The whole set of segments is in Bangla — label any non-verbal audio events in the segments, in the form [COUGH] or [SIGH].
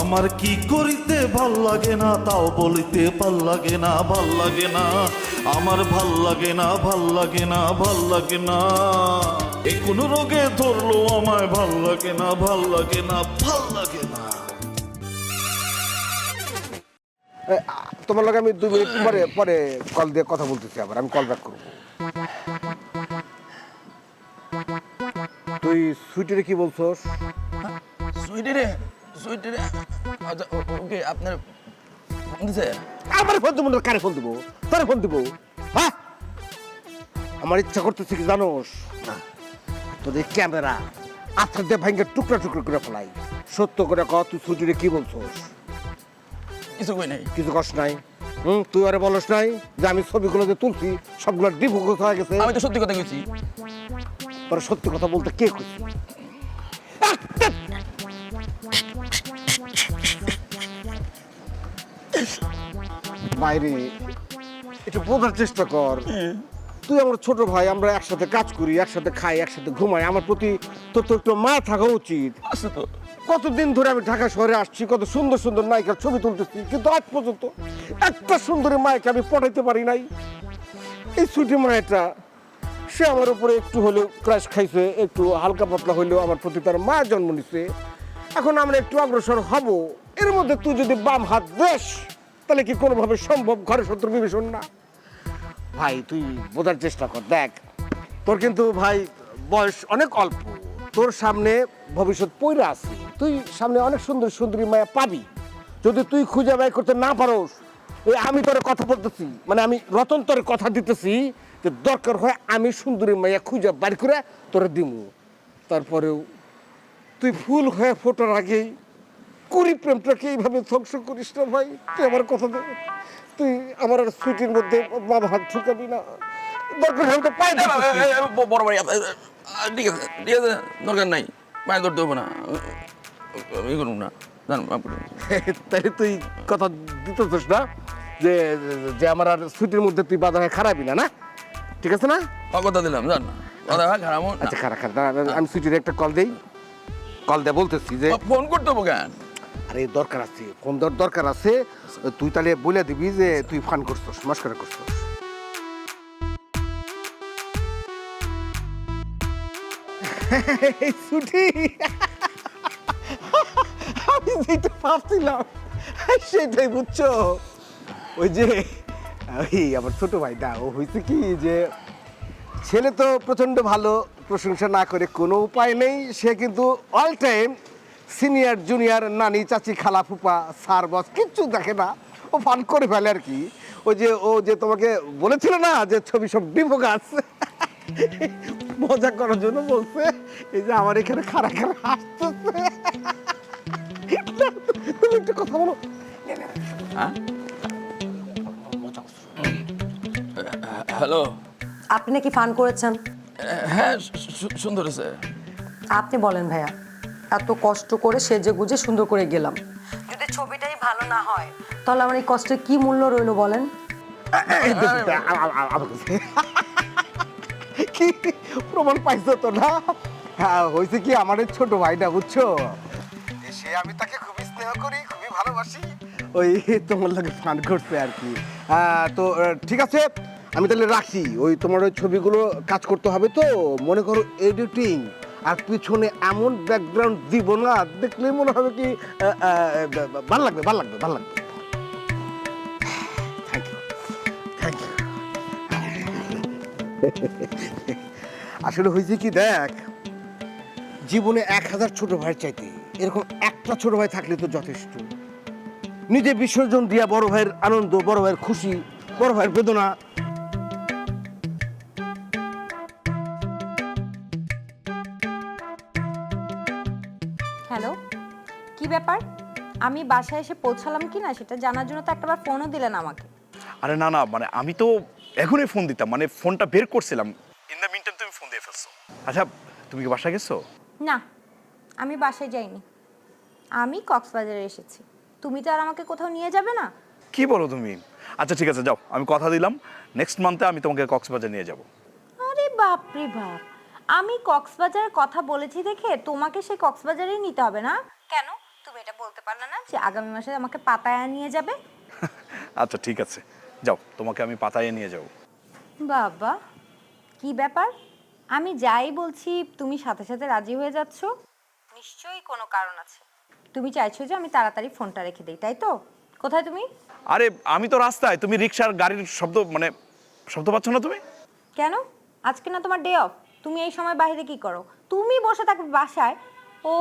আমার কি করিতে ভালো লাগে না তাও বলিতে ভালো লাগে না ভালো লাগে না। আমার ভালো লাগে না ভালো লাগে না ভালো লাগে না। এ কোন রোগে ধরলো আমায় ভালো লাগে না ভালো লাগে না ভালো লাগে না। তোমার লগে আমি দুই মিনিট পরে পরে কল দিয়ে কথা বলতেছি আবার আমি কল ব্যাক করব। তুই সুইটিরে কি বলছস? সুইটি রে সুইটি রে আচ্ছা ওকে আপনার দিছে? আমার ফোন দেবো না কারে ফোন দেবো? তোরে ফোন দেবো? হ্যাঁ? আমার ইচ্ছা করতেছে কি জানোস? তোদের ক্যামেরা আত্মার দিয়ে ভাঙ্গে টুকরা টুকরা করে ফেলাই। সত্য করে কহ তুই সুইটিরে কি বলছস? কিছু কই নাই? কিছু কষ্ট নাই? হুম তুই আরে বলস নাই যে আমি ছবিগুলো যে তুলছি সবগুলো ডিফোকাস হয়ে গেছে। আমি তো সত্যি কথা কইছি। তোর সত্যি কথা বলতে কে খুশি? বাইরে একটু বোঝার চেষ্টা কর। তুই আমার ছোট ভাই আমরা একসাথে কাজ করি একসাথে খাই একসাথে ঘুমাই আমার প্রতি তোর তো একটু মা থাকা উচিত। আছে তো। কতদিন ধরে আমি ঢাকা শহরে আসছি কত সুন্দর সুন্দর নায়িকার ছবি তুলতেছি কিন্তু আজ পর্যন্ত একটা সুন্দরী মায়কে আমি পটাইতে পারি নাই। এই ছুটি মায়েটা সে আমার উপরে একটু হলেও ক্রাশ খাইছে একটু হালকা পাতলা হইলেও আমার প্রতি তার মা জন্ম নিছে। এখন আমরা একটু অগ্রসর হব। এর মধ্যে তুই যদি বাম হাত দেশ তাহলে কি কোনোভাবে সম্ভব ঘরে শত্রু বিভীষণ না? ভাই, তুই বোঝার চেষ্টা কর, দেখ। তোর কিন্তু ভাই বয়স অনেক অল্প। তোর সামনে ভবিষ্যৎ পইরা আছে। তুই সামনে অনেক সুন্দর সুন্দরী মায়া পাবি। যদি তুই খুঁজে বাই করতে না পারোস ওই আমি তোর কথা বলতেছি মানে আমি রতন তোর কথা দিতেছি যে দরকার হয় আমি সুন্দরী মায়া খুঁজে বাড়ি করে তোরে দিমু। তারপরেও তুই ফুল হয়ে ফোটার আগেই কুড়ি প্রেমটাকে এইভাবে ধ্বংস করিস না ভাই। তুই আমার কথা দে। তুই আমার আর সুইটির মধ্যে বাবা হাত ঢুকাবি না। দরকার তো পায়ে বড় ভাই ঠিক আছে ঠিক আছে দরকার নাই। পায়ে ধরতে হবে না। ই করুন না। করুন। তুই কথা দিতেছিস না? যে যে আমার আর সুইটির মধ্যে তুই বাধা খারাপই না না? ঠিক আছে না? কথা দিলাম জান না। আচ্ছা খারাপ খারাপ আমি সুইটির একটা কল দেই। কল দে বলতেছি যে ফোন করতে হবে কেন? আরে, দরকার আছে। ফোন দেওয়ার দরকার আছে, তুই তাহলে বলে দিবি যে তুই ফান করছস, মস্করা করছস। ছুটি। আমি যেটা ভাবছিলাম, সেটাই বুঝছ? ওই যে, ওই আমার ছোট ভাইটা, ও হয়েছে কি যে, ছেলে তো প্রচণ্ড ভালো, প্রশংসা না করে কোনো উপায় নেই, সে কিন্তু অল টাইম সিনিয়র জুনিয়র নানি চাচি খালা ফুপা স্যার বস কিচ্ছু দেখে না। ও ফান করে ফেলে আর কি। ওই যে ও যে তোমাকে বলেছিল না যে ছবি সব গাছ? মজা করার জন্য বলছে এই যে আমার এখানে খারা খারা হাসতেছে। তুমি একটু কথা বলো। হ্যাঁ? হ্যালো। আপনি নাকি ফান করেছেন? হ্যাঁ সুন্দর আছে। আপনি বলেন ভাইয়া। এত কষ্ট করে সেজে গুজে সুন্দর করে গেলাম। যদি ছবিটাই ভালো না হয় তাহলে আমার এই কষ্টের কি মূল্য রইল বলেন। কি প্রমাণ পাইছো তো না? হ্যাঁ হয়েছে কি আমার এই ছোট ভাইটা বুঝছ? সে আমি তাকে খুবই স্নেহ করি খুবই ভালোবাসি। ওই তোমার লাগে ফান করছে আর কি। তো ঠিক আছে আমি তাহলে রাখি ওই তোমার ওই ছবিগুলো কাজ করতে হবে তো? মনে করো এডিটিং আর পিছনে এমন ব্যাকগ্রাউন্ড দিব না দেখলে মনে হবে কি ভালো লাগবে ভালো লাগবে ভালো লাগবে। আসলে হয়েছে কি, দেখ, জীবনে এক হাজার ছোট ভাইয়ের চাইতে এরকম একটা ছোট ভাই থাকলে তো যথেষ্ট। নিজে বিসর্জন দিয়া বড় ভাইয়ের আনন্দ, বড় ভাইয়ের খুশি, বড় ভাইয়ের বেদনা আমি বাসায় এসে পৌঁছালাম কি না সেটা জানার জন্য তো একটাবার ফোনও দিলেন আমাকে। আরে না না মানে আমি তো এখনই ফোন দিতাম মানে ফোনটা বের করছিলাম। ইন দ্য মিন টাইম তুমি ফোন দিয়ে ফেলছো। আচ্ছা তুমি কি বাসা গেছো? না আমি বাসায় যাইনি। আমি কক্সবাজারে এসেছি। তুমি তো আর আমাকে কোথাও নিয়ে যাবে না? কি বলো তুমি? আচ্ছা ঠিক আছে যাও আমি কথা দিলাম। নেক্সট মান্থে আমি তোমাকে কক্সবাজার নিয়ে যাব। আরে বাপ রে বাপ আমি কক্সবাজারের কথা বলেছি দেখে তোমাকে সেই কক্সবাজারেই নিতে হবে না? কেন? এটা বলতে পারলে না যে আগামী মাসে আমাকে পাতায়া নিয়ে যাবে? [LAUGHS] আচ্ছা ঠিক আছে। যাও তোমাকে আমি পাতায়ে নিয়ে যাব। বাবা কি ব্যাপার? আমি যাই বলছি তুমি সাথে সাথে রাজি হয়ে যাচ্ছ? নিশ্চয়ই কোনো কারণ আছে। তুমি চাইছো যে আমি তাড়াতাড়ি ফোনটা রেখে দিই তাই তো? কোথায় তুমি? আরে আমি তো রাস্তায়। তুমি রিক্সার গাড়ির শব্দ মানে শব্দ পাচ্ছ না তুমি? কেন? আজকে না তোমার ডে অফ তুমি এই সময় বাইরে কি করো? তুমি বসে থাকবে বাসায় ও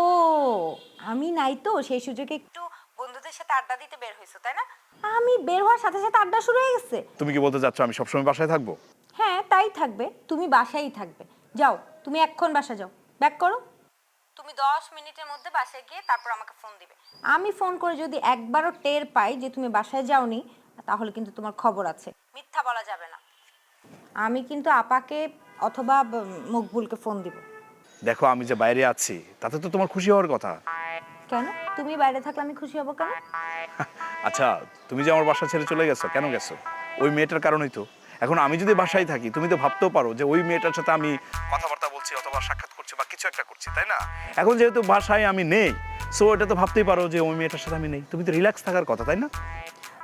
আমি নাই তো সেই সুযোগে একটু বন্ধুদের সাথে আড্ডা দিতে বের হয়েছো তাই না? আমি বের হওয়ার সাথে সাথে আড্ডা শুরু হয়ে গেছে। তুমি কি বলতে চাচ্ছ আমি সবসময় বাসায় থাকব? হ্যাঁ তাই থাকবে তুমি বাসায়ই থাকবে। যাও তুমি এক্ষণ বাসা যাও ব্যাক করো। তুমি দশ মিনিটের মধ্যে বাসায় গিয়ে তারপর আমাকে ফোন দিবে। আমি ফোন করে যদি একবারও টের পাই যে তুমি বাসায় যাওনি তাহলে কিন্তু তোমার খবর আছে। মিথ্যা বলা যাবে না। আমি কিন্তু আপাকে অথবা মকবুলকে ফোন দিব। দেখো আমি যে বাইরে আছি তাতে তো তোমার খুশি হওয়ার কথা। কেন? তুমি বাইরে থাকলে আমি খুশি হব কেন? [LAUGHS] আচ্ছা তুমি যে আমার বাসা ছেড়ে চলে গেছো কেন গেছো? ওই মেয়েটার কারণেই তো। এখন আমি যদি বাসায় থাকি তুমি তো ভাবতেও পারো যে ওই মেয়েটার সাথে আমি কথাবার্তা বলছি অথবা সাক্ষাৎ করছি বা কিছু একটা করছি তাই না? এখন যেহেতু বাসায় আমি নেই সো এটা তো ভাবতেই পারো যে ওই মেয়েটার সাথে আমি নেই। তুমি তো রিল্যাক্স থাকার কথা তাই না?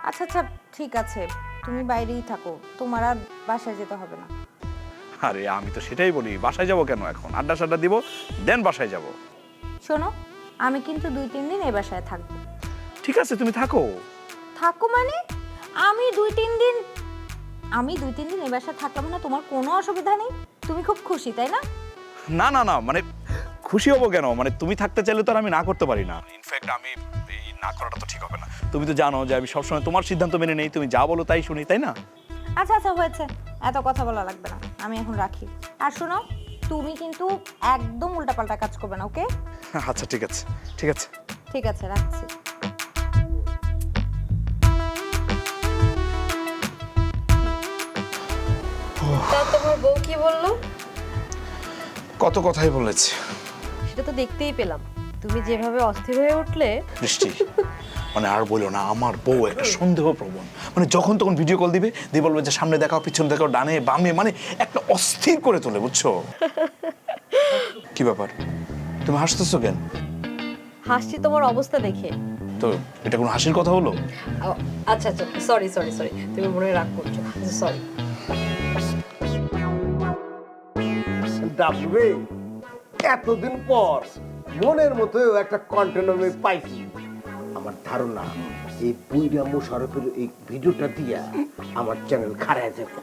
আচ্ছা আচ্ছা ঠিক আছে। তুমি বাইরেই থাকো। তোমার আর বাসায় যেতে হবে না। আরে আমি তো সেটাই বলি বাসায় যাব কেন এখন? আড্ডা সাড্ডা দিব দেন বাসায় যাব। শোনো আমি কিন্তু দুই তিন দিন এই বাসায় থাকব। ঠিক আছে তুমি থাকো। থাকো মানে? আমি দুই তিন দিন আমি দুই তিন দিন এই বাসায় থাকলাম না তোমার কোনো অসুবিধা নেই? তুমি খুব খুশি তাই না? না না না মানে খুশি হব কেন? মানে তুমি থাকতে চাইলে তো আর আমি না করতে পারি না। ইনফ্যাক্ট আমি এই না করাটা তো ঠিক হবে না। তুমি তো জানো যে আমি সবসময় তোমার সিদ্ধান্ত মেনে নেই তুমি যা বলো তাই শুনি তাই না? আচ্ছা আচ্ছা হয়েছে। এত কথা বলা লাগবে না আমি এখন রাখি। আর শোনো তুমি কিন্তু একদম উল্টাপাল্টা কাজ করবে না ওকে? আচ্ছা ঠিক আছে ঠিক আছে। ঠিক আছে রাখছি। তা তোমার বউ কি বলল? কত কথাই বলেছে। সেটা তো দেখতেই পেলাম। তুমি যেভাবে অস্থির হয়ে উঠলে। বৃষ্টি মানে আর বলো না আমার বউ একটা সন্দেহ প্রবণ। মানে যখন তখন ভিডিও কল দিবে দিয়ে বলবে যে সামনে দেখাও পিছনে দেখাও ডানে বামে মানে একটা অস্থির করে তোলে বুঝছ? [LAUGHS] কি ব্যাপার? তুমি হাসতেছো কেন? হাসছি তোমার অবস্থা দেখে। তো এটা কোনো হাসির কথা হলো? আচ্ছা আচ্ছা সরি সরি সরি তুমি মনে রাগ করছ সরি ডাবলু এতদিন পর মনের মতো একটা কন্টেন্ট আমি পাইছি। আমার ধারণা এই বুইরা মোশারফের এই ভিডিওটা দিয়া আমার চ্যানেল খারায় যাবে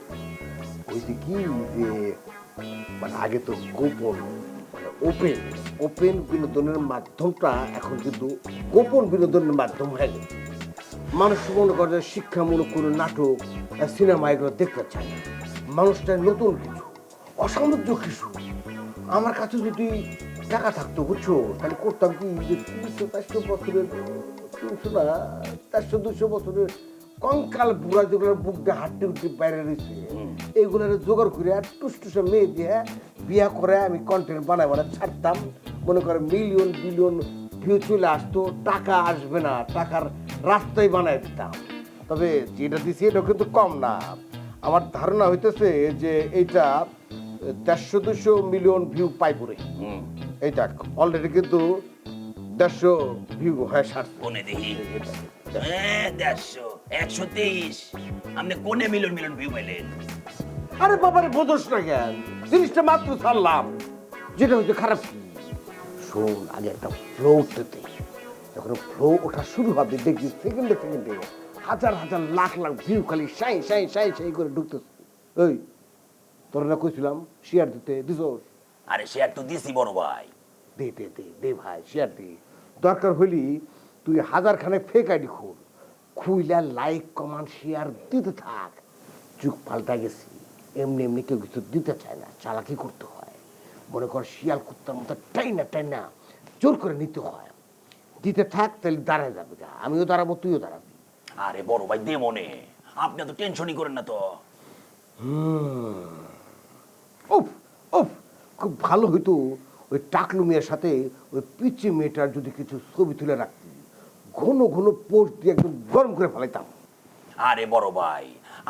ওই যে কি যে মানে আগে তো গোপন মানে ওপেন ওপেন বিনোদনের মাধ্যমটা এখন কিন্তু গোপন বিনোদনের মাধ্যম হয়ে গেছে। মানুষ মনে করে শিক্ষামূলক কোনো নাটক সিনেমা এগুলো দেখতে চায় না। মানুষটা নতুন কিছু অসামুদ্র কিছু। আমার কাছে যদি টাকা থাকতো, বুঝছ? তাহলে করতাম কি? যে তিনশো চারশো বছরের তিনশো না? চারশো দুশো বছরের কঙ্কাল বুড়া যেগুলোর বুক দিয়ে হাঁটতে উঠতে বাইরে রয়েছে এইগুলোর জোগাড় করে টুসটুসে মেয়ে দিয়ে বিয়া করে আমি কন্টেন্ট বানাই বানাই ছাড়তাম। মনে করে মিলিয়ন বিলিয়ন ভিউ চলে আসতো টাকা আসবে না টাকার রাস্তায় বানাই দিতাম। তবে যেটা দিছি এটা কিন্তু কম না। আমার ধারণা হইতেছে যে এইটা দেড়শো দুশো মিলিয়ন ভিউ পাইপুরে এইটা অলরেডি কিন্তু দেড়শো ভিউ হয়ে সারছে কোনে দেখি? দেড়শো একশো তেইশ। আপনি কোনে মিলন মিলন ভিউ পেলেন আরে বাবারে বোঝস না কেন? জিনিসটা মাত্র ছাড়লাম। যেটা হচ্ছে খারাপ কি শোন আগে একটা ফ্লো উঠতে যখন ফ্লো ওঠা শুরু হবে দেখবি সেকেন্ডে সেকেন্ডে হাজার হাজার লাখ লাখ ভিউ খালি সাই সাই সাই সাই করে ঢুকতেছে। ওই তোর না কইছিলাম শেয়ার দিতে দিছোস? আরে শেয়ার তো দিছি বড় ভাই। দে দে দে দে ভাই শেয়ার দে। দরকার হইলি তুই হাজার খানে ফেক আইডি খুল। খুইলা লাইক কমান শেয়ার দিতে থাক। যুগ পাল্টা গেছি। এমনি এমনি কেউ কিছু দিতে চায় না। চালাকি করতে হয়। মনে কর শিয়াল কুত্তার মতো টাইনা টাইনা জোর করে নিতে হয়। দিতে থাক তাহলে দাঁড়ায় যাবে গা। আমিও দাঁড়াবো তুইও দাঁড়াবি। আরে বড় ভাই দে মনে আপনি তো টেনশনই করেন না তো। উফ উফ খুব ভালো হইতো ওই টাকলু মেয়ের সাথে ওই পিচি মেয়েটার যদি কিছু ছবি তুলে রাখতি ঘন ঘন পোস্ট দিয়ে একদম গরম করে ফেলাইতাম। আরে বড় ভাই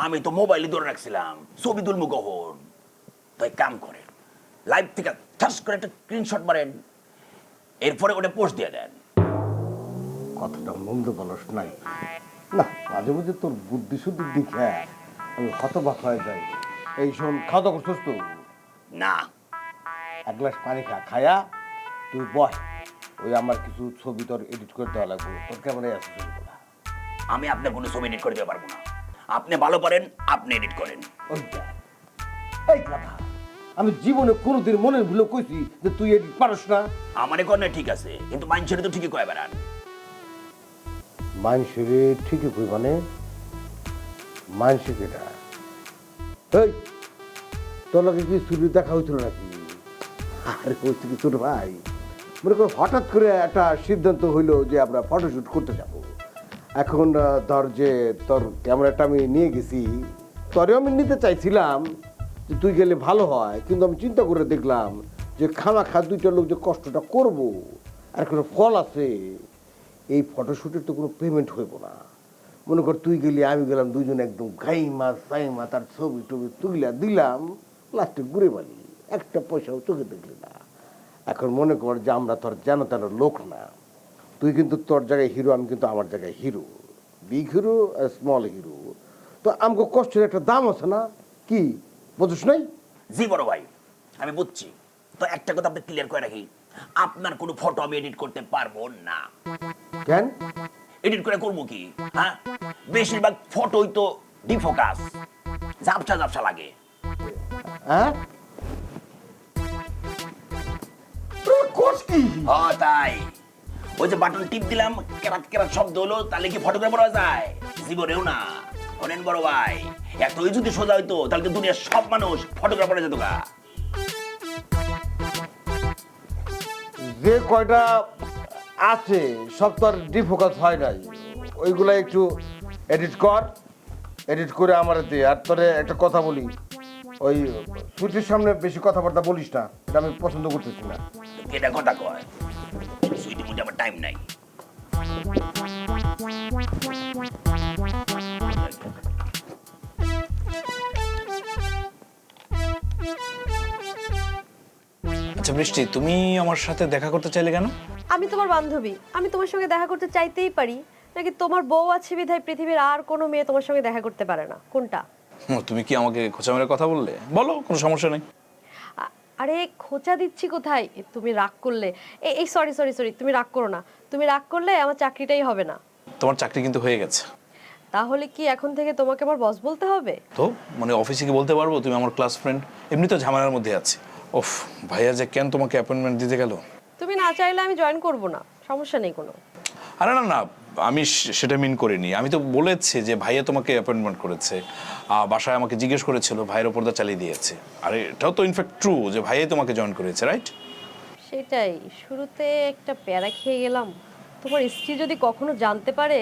আমি তো মোবাইলে ধরে রাখছিলাম ছবি তুলবো কখন? তাই কাম করেন লাইভ থেকে ঠাস করে একটা স্ক্রিনশট মারেন এরপরে ওটা পোস্ট দিয়ে দেন। কথাটা মন্দ বলস নাই। না মাঝে মাঝে তোর বুদ্ধি শুদ্ধি দেখে আমি হতবাক হয়ে যাই। এই শোন খাওয়া দাওয়া করছিস তো? না এক গ্লাস পানি খা খায়া তুই বস। ওই আমার কিছু ছবি তোর এডিট করে দেওয়া লাগবে। তোর ক্যামেরায় আছে ছবিগুলো আমি আপনার কোনো ছবি এডিট করে দিতে পারব না। আপনি ভালো পারেন আপনি এডিট করেন। ওই এই কথা। আমি জীবনে কোনোদিন মনের ভুলে কইছি যে তুই এডিট পারস না। আমার কর্নে ঠিক আছে কিন্তু মানুষের তো ঠিকই কয়ে বেড়ান। মানুষের ঠিকই কই মানে? মানুষের কেটা? এই তোর লগে কি চুরি দেখা হইছিল নাকি? আরে কি তোর ভাই? মনে কর হঠাৎ করে একটা সিদ্ধান্ত হইল যে আমরা ফটোশুট করতে যাব। এখন ধর যে তোর ক্যামেরাটা আমি নিয়ে গেছি তরেও আমি নিতে চাইছিলাম যে তুই গেলে ভালো হয়, কিন্তু আমি চিন্তা করে দেখলাম যে খামা খা দুইটা লোক যে কষ্টটা করব, আর কোনো ফল আছে, এই ফটোশ্যুটের তো কোনো পেমেন্ট হইব না। মনে কর তুই গেলি, আমি গেলাম, দুইজন একদম গাইমা সাইমা, তার ছবি টবি তুইলা দিলাম লাস্টে ঘুরে বালি একটা পয়সাও চোখে দেখলি না। এখন মনে কর যে আমরা তোর যেন তেন লোক না। তুই কিন্তু তোর জায়গায় হিরো আমি কিন্তু আমার জায়গায় hero big hero small hero তো আমাকে কষ্টের একটা দাম আছে না? কি? বুঝিস নাই? জি বড় ভাই আমি বুঝছি। তো একটা কথা আপনি ক্লিয়ার করে রাখি আপনার কোনো ফটো আমি এডিট করতে পারব না। কেন? এডিট করে করব কি? হ্যাঁ? বেশিরভাগ ফটোই তো ডিফোকাস ঝাপসা ঝাপসা লাগে। হ্যাঁ? ও, তাই। ওই যে বাটন টিপ দিলাম কেরাত কেরাত শব্দ হলো, তাহলে কি যায়? জীবনেও না। শোনেন বড় ভাই, এতই যদি সোজা হইতো, তাহলে তো দুনিয়ার সব মানুষ যেত গা। যে কয়টা আছে, সব তো আর ডিফোকাস হয় নাই। ওইগুলা একটু এডিট কর এডিট করে আমার দে। আর তোরে একটা কথা বলি ওই সুতির সামনে বেশি কথাবার্তা বলিস না এটা আমি পছন্দ করতেছি না। এটা কথা কয় সুইটি মুটে আমার টাইম নাই। আচ্ছা বৃষ্টি তুমি আমার সাথে দেখা করতে চাইলে কেন? আমি তোমার বান্ধবী আমি তোমার সঙ্গে দেখা করতে চাইতেই পারি নাকি তোমার বউ আছে বিধায় পৃথিবীর আর কোনো মেয়ে তোমার সঙ্গে দেখা করতে পারে না? কোনটা? তুমি কি আমাকে খোঁচা মেরে কথা বললে? বলো কোনো সমস্যা নেই। আরে খোঁচা দিচ্ছি কোথায়? তুমি রাগ করলে। এই সরি সরি সরি তুমি রাগ করো না। তুমি রাগ করলে আমার চাকরিটাই হবে না। তোমার চাকরি কিন্তু হয়ে গেছে। তাহলে কি এখন থেকে তোমাকে আমার বস বলতে হবে? তো মানে অফিসে কি বলতে পারব? তুমি আমার ক্লাস ফ্রেন্ড এমনি তো ঝামেলার মধ্যে আছে। ওফ ভাইয়া যে কেন তোমাকে অ্যাপয়েন্টমেন্ট দিতে গেল? তুমি না চাইলে আমি জয়েন করব না। সমস্যা নেই কোনো। আরে না না আমি সেটা মিন করিনি। আমি তো বলেছি যে ভাইয়া তোমাকে অ্যাপয়েন্টমেন্ট করেছে। বাসায় আমাকে জিজ্ঞেস করেছিল ভাইয়ের ওপর চালিয়ে দিয়েছে। আর এটাও তো ইনফ্যাক্ট ট্রু যে ভাইয়াই তোমাকে জয়েন করেছে রাইট সেটাই। শুরুতে একটা প্যারা খেয়ে গেলাম। তোমার স্ত্রী যদি কখনো জানতে পারে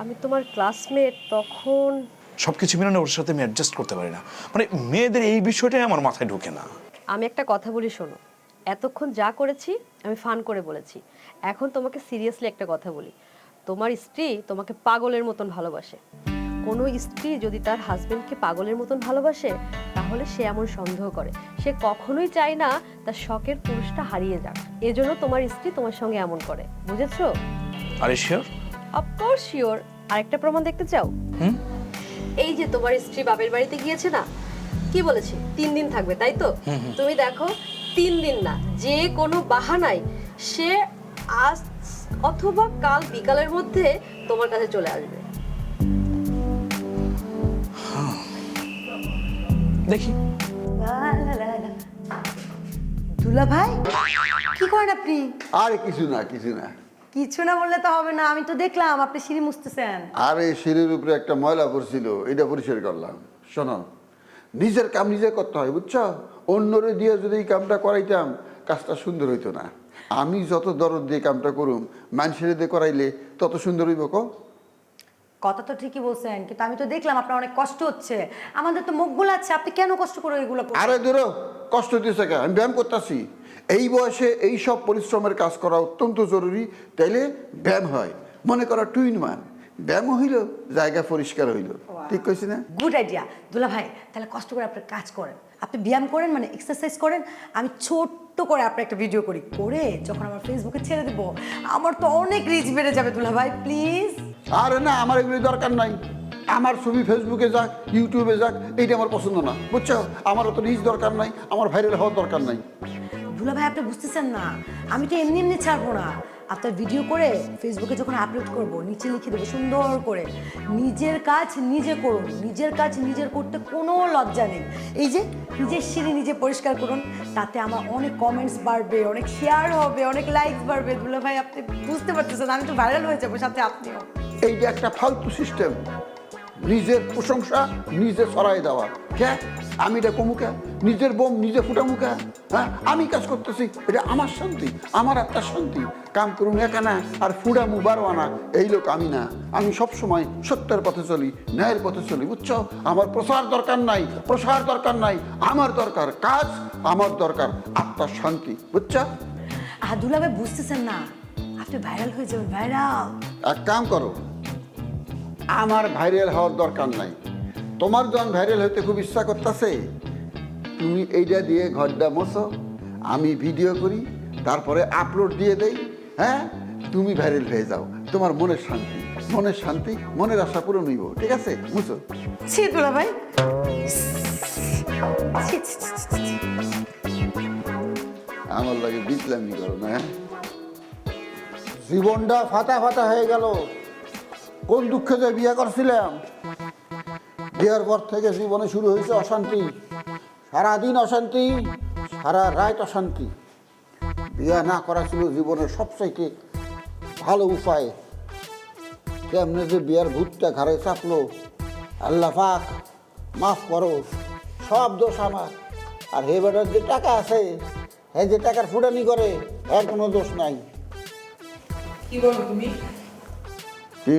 আমি তোমার ক্লাসমেট তখন সব কিছু মিলে না ওর সাথে আমি অ্যাডজাস্ট করতে পারি না। মানে মেয়েদের এই বিষয়টাই আমার মাথায় ঢোকে না। আমি একটা কথা বলি শোনো। এতক্ষণ যা করেছি আমি ফান করে বলেছি। এখন তোমাকে সিরিয়াসলি একটা কথা বলি। তোমার স্ত্রী তোমাকে পাগলের মতন ভালোবাসে। কোনো স্ত্রী যদি তার হাজবেন্ডকে পাগলের মতন ভালোবাসে তাহলে সে এমন সন্দেহ করে। সে কখনোই চায় না তার শখের পুরুষটা হারিয়ে যাক। এজন্য তোমার স্ত্রী তোমার সঙ্গে এমন করে। বুঝেছ? আরে শিওর অফকোর্স শিওর আরেকটা প্রমাণ দেখতে চাও? এই যে তোমার স্ত্রী বাপের বাড়িতে গিয়েছে না? কি বলেছে? তিন দিন থাকবে তাই তো? তুমি দেখো তিন দিন না যে কোনো বাহানায় সে আজ অথবা কাল বিকালের মধ্যে তোমার কাছে চলে আসবে। দেখি। দুলা ভাই কি করেন আপনি? আরে কিছু না কিছু না। কিছু না বললে তো হবে না আমি তো দেখলাম আপনি সিঁড়ি মুছতেছেন। আরে সিঁড়ির উপরে একটা ময়লা পড়ছিল এটা পরিষ্কার করলাম। শোনো নিজের কাম নিজে করতে হয় বুঝছ? অন্যরে দিয়ে যদি এই কামটা করাইতাম কাজটা সুন্দর হইতো না। আমি যত দরদ দিয়ে কামটা করুম মানুষের দিয়ে করাইলে তত সুন্দর হইব কো। কথা তো ঠিকই বলছেন কিন্তু আমি তো দেখলাম আপনার অনেক কষ্ট হচ্ছে। আমাদের তো মুখ আছে আপনি কেন কষ্ট করে এগুলো? আরে দূর কষ্ট দিয়েছে কে? আমি ব্যায়াম করতেছি। এই বয়সে এই সব পরিশ্রমের কাজ করা অত্যন্ত জরুরি তাইলে ব্যায়াম হয়। মনে করা টুইন মান ব্যায়াম হইল জায়গা পরিষ্কার হইল। ঠিক কইছি না? Good idea. দুলা ভাই তাহলে কষ্ট করে আপনি কাজ করেন। আপনি ব্যায়াম করেন মানে এক্সারসাইজ করেন। আমি ছোট্ট করে আপনার একটা ভিডিও করি। করে যখন আমার ফেসবুকে ছেড়ে দেবো আমার তো অনেক রিচ বেড়ে যাবে দুলা ভাই প্লিজ আরে না আমার এগুলি দরকার নাই। আমার ছবি ফেসবুকে যাক ইউটিউবে যাক এইটা আমার পছন্দ না। বুঝছ? আমার অত রিচ দরকার নাই আমার ভাইরাল হওয়ার দরকার নাই। দুলা ভাই আপনি বুঝতেছেন না আমি তো এমনি এমনি ছাড়বো না। আপনার ভিডিও করে ফেসবুকে যখন আপলোড করব, নিচে লিখে দেবো সুন্দর করে, নিজের কাজ নিজে করুন, নিজের কাজ নিজের করতে কোনো লজ্জা নেই। এই যে নিজের সিঁড়ি নিজে পরিষ্কার করুন, তাতে আমার অনেক কমেন্টস বাড়বে, অনেক শেয়ার হবে, অনেক লাইকস বাড়বে। দুলা ভাই আপনি বুঝতে পারতেছেন, আমি তো ভাইরাল হয়ে যাব সাথে আপনিও। এইটা একটা ফালতু সিস্টেম নিজের প্রশংসা নিজে ছড়াই দেওয়া। কে? আমি এটা কমুকা নিজের বোম নিজে ফুটামুকা হ্যাঁ? আমি কাজ করতেছি। এটা আমার শান্তি আমার আত্মার শান্তি। কাম করুন একানা আর ফুডামু বারো আনা এই লোক আমি না। আমি সব সময় সত্যের পথে চলি ন্যায়ের পথে চলি বুঝছ? আমার প্রসার দরকার নাই প্রসার দরকার নাই আমার দরকার কাজ আমার দরকার আত্মার শান্তি বুঝছ? আর দুলা ভাই বুঝতেছেন না। আপনি ভাইরাল হয়ে যাবেন ভাইরাল এক কাম করো। আমার ভাইরাল হওয়ার দরকার নাই। তোমার যখন ভাইরাল হইতে খুব ইচ্ছা করতেছে। তুমি এইটা দিয়ে ঘরটা মোছো আমি ভিডিও করি তারপরে আপলোড দিয়ে দেই হ্যাঁ? তুমি ভাইরাল হয়ে যাও। তোমার মনের শান্তি মনের শান্তি মনের আশা পূরণ হইব ঠিক আছে? মুছো। ছি দুলা ভাই। আমার লাগে বিচলামি করো না হ্যাঁ? জীবনটা ফাটা ফাটা হয়ে গেল। কোন দুঃখে যে বিয়ে করছিলাম? বিয়ের পর থেকে জীবনে শুরু হয়েছে অশান্তি। সারাদিন অশান্তি, সারা রাত অশান্তি। বিয়ে না করা ছিল জীবনের সবচাইতে ভালো উপায়। কেমনে যে বিয়ার ভূতটা ঘরে চাপলো। আল্লাহ পাক, মাফ করো, সব দোষ আমার। আর হে বেটার যে টাকা আছে, হে যে টাকার ফুটানি করে, এর কোনো দোষ নাই। কি বলো তুমি? কি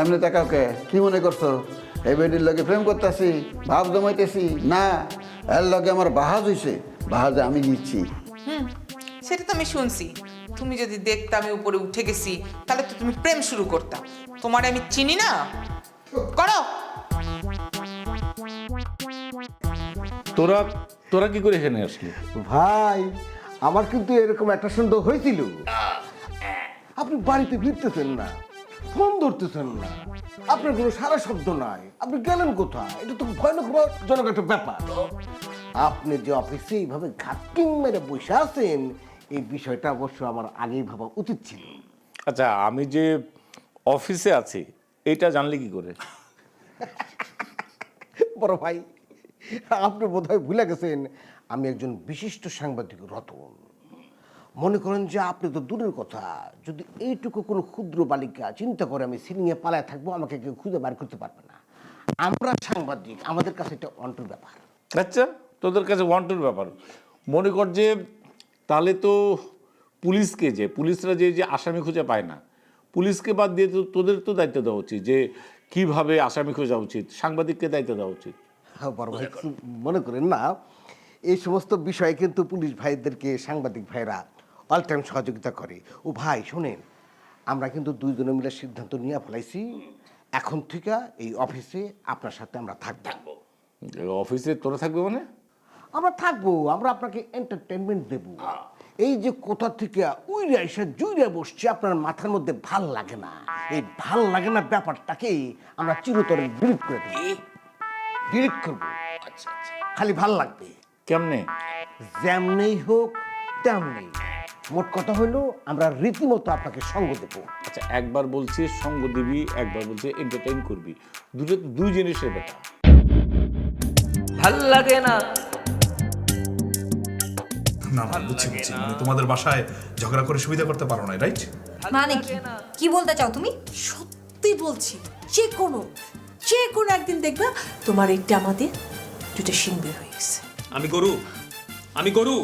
এমনি টাকাকে কি মনে করছ? এই বেটির লগে প্রেম করতেছি ভাব জমাইতেছি? না এর লগে আমার বাহাজ হইছে। বাহাজে আমি দিচ্ছি হুম সেটা তো আমি শুনছি। তুমি যদি দেখতে আমি উপরে উঠে গেছি তাহলে তো তুমি প্রেম শুরু করতাম তোমার আমি চিনি না? করো! তোরা তোরা কি করে এখানে আসলি? ভাই আমার কিন্তু এরকম একটা সন্দেহ হয়েছিল আপনি বাড়িতে ফিরতেছেন না। ফোন ধরতেছেন না। আপনার কোনো সারা শব্দ নাই। আপনি গেলেন কোথায়? এটা তো ভয়ানকজনক একটা ব্যাপার। আপনি যে অফিসে এইভাবে ঘাটকিং মেরে বসে আছেন এই বিষয়টা অবশ্য আমার আগেই ভাবা উচিত ছিল। আচ্ছা আমি যে অফিসে আছি এটা জানলে কি করে? বড় ভাই আপনি বোধহয় ভুলে গেছেন আমি একজন বিশিষ্ট সাংবাদিক রতন। মনে করেন যে আপনি তো দূরের কথা। যদি এইটুকু কোনো ক্ষুদ্র বালিকা চিন্তা করে আমি সিলিংয়ে পালায় থাকব আমাকে কেউ খুঁজে বার করতে পারবে না। আমরা সাংবাদিক আমাদের কাছে এটা অন্টুর ব্যাপার। আচ্ছা তোদের কাছে ওয়ান্টেড ব্যাপার। মনে কর যে তাহলে তো পুলিশকে যে পুলিশরা যে যে আসামি খুঁজে পায় না। পুলিশকে বাদ দিয়ে তো তোদের তো দায়িত্ব দেওয়া উচিত যে কীভাবে আসামি খোঁজা উচিত সাংবাদিককে দায়িত্ব দেওয়া উচিত। হ্যাঁ, বড় ভাই মনে করেন না এই সমস্ত বিষয়ে কিন্তু পুলিশ ভাইদেরকে সাংবাদিক ভাইরা অল টাইম সহযোগিতা করে। ও ভাই শোনেন আমরা কিন্তু দুইজনে মিলে সিদ্ধান্ত নিয়ে ফেলাইছি। এখন থেকে এই অফিসে আপনার সাথে আমরা থাকব। অফিসে তোরা থাকবে মানে? আমরা থাকব আমরা আপনাকে এন্টারটেনমেন্ট দেব। এই যে কোথা থেকে উইরা এসে জুইরা বসছে আপনার মাথার মধ্যে ভালো লাগে না। এই ভালো লাগে না ব্যাপারটাকে আমরা চিরতরে ডিলিট করে দেবো। ডিলিট করব। খালি ভালো লাগবে। কেমনে? যেমনেই হোক তেমনি মোট কথা হলো আমরা রীতিমতো আপনাকে সঙ্গ দেবো। আচ্ছা একবার বলছি সঙ্গ দিবি একবার বলছি এন্টারটেইন করবি। দুটো তো দুই জিনিসের ব্যাপার। ভালো লাগে না। না না বুঝছি বুঝছি। মানে তোমাদের বাসায় ঝগড়া করে সুবিধা করতে পারো না রাইট মানে কি? কি বলতে চাও তুমি? সত্যি বলছি যে কোনো যে কোনো একদিন দেখবা তোমার এইটা আমাদের দুটো শিং বের হয়ে গেছে। আমি গরু আমি গরু।